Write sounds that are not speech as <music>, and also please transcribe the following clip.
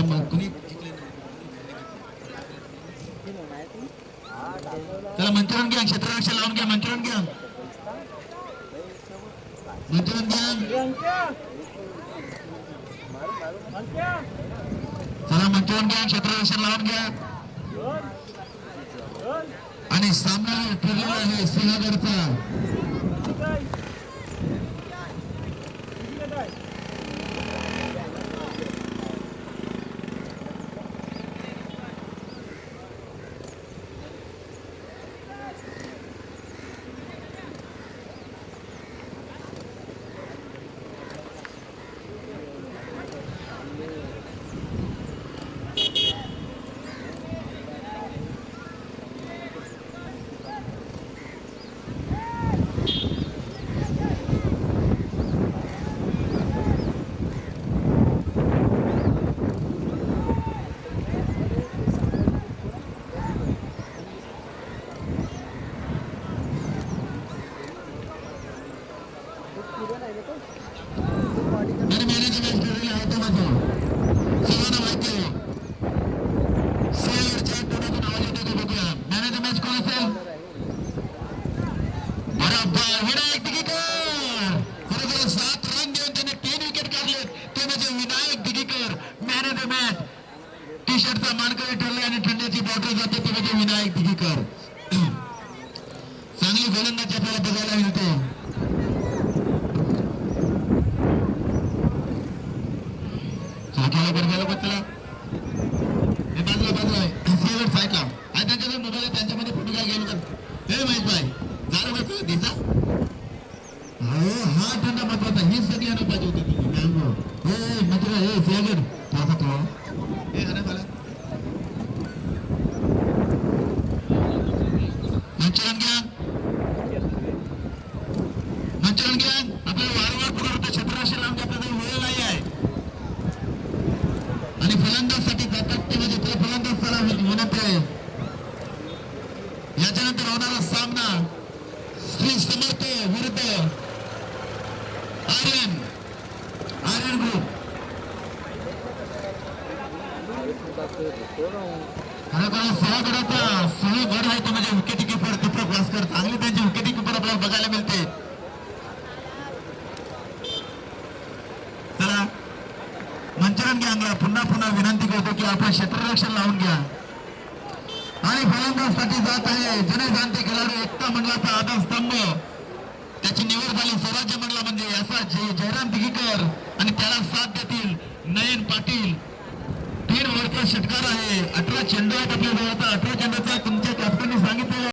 त्याला मग चला मंचुरन घ्या क्षेत्ररक्षण लावून घ्या मंत्रण घ्या. मंचुरन घ्या. चला मंचुरन घ्या क्षेत्ररक्षण लावून घ्या. आणि सामना ठरलेला आहे सिंहगडचा विनायक दिगीकर. <clears throat> चांगली गोलंदाजी आपल्याला बघायला मिळते. चला बरं झालं हे बाजूला बाजूला. आहे सिंहगड साईडला आणि त्यांच्याकडे मोबाईल आहे त्यांच्यामध्ये फोटो काय गेलो तर. माहीत दिसा अहो हा थंडा महत्त्वाचा. हीच सगळी आणून पाहिजे होती तुम्ही मॅंगो. हे मित्र हे हे अरे मला. मंचुरन घ्या. मंचुरन घ्या आपल्याला वारंवार पुढे क्षेत्ररक्षण लावून आपल्याला वेळ नाही आहे आणि फलंदाजसाठी जातात ते फलंदाज चला विनंती आहे. याच्यानंतर होणारा सामना श्री समर्थ विरुद्ध आर्यन आर्यन ग्रुप खरोखर सहागडाचा सहा गड आहे तो म्हणजे विकेटी किपर दीपक भास्कर. चांगली त्यांची विकेटी किपर आपल्याला बघायला मिळते चला मंचुरन घ्या पुन्हा पुन्हा विनंती करतो की आपण क्षेत्ररक्षण लावून घ्या. आणि फलंदाजसाठी जात आहे जुने जाणते खेळाडू एकता मंडळाचा आधार स्तंभ त्याची निवड झाली स्वराज्य मंडळा म्हणजे असा जय जयराम दिघीकर आणि त्याला साथ देतील नयन पाटील. तीन ओव्हरचा षटकार आहे. अठरा चेंडू आहेत आपल्या जवळ आता अठरा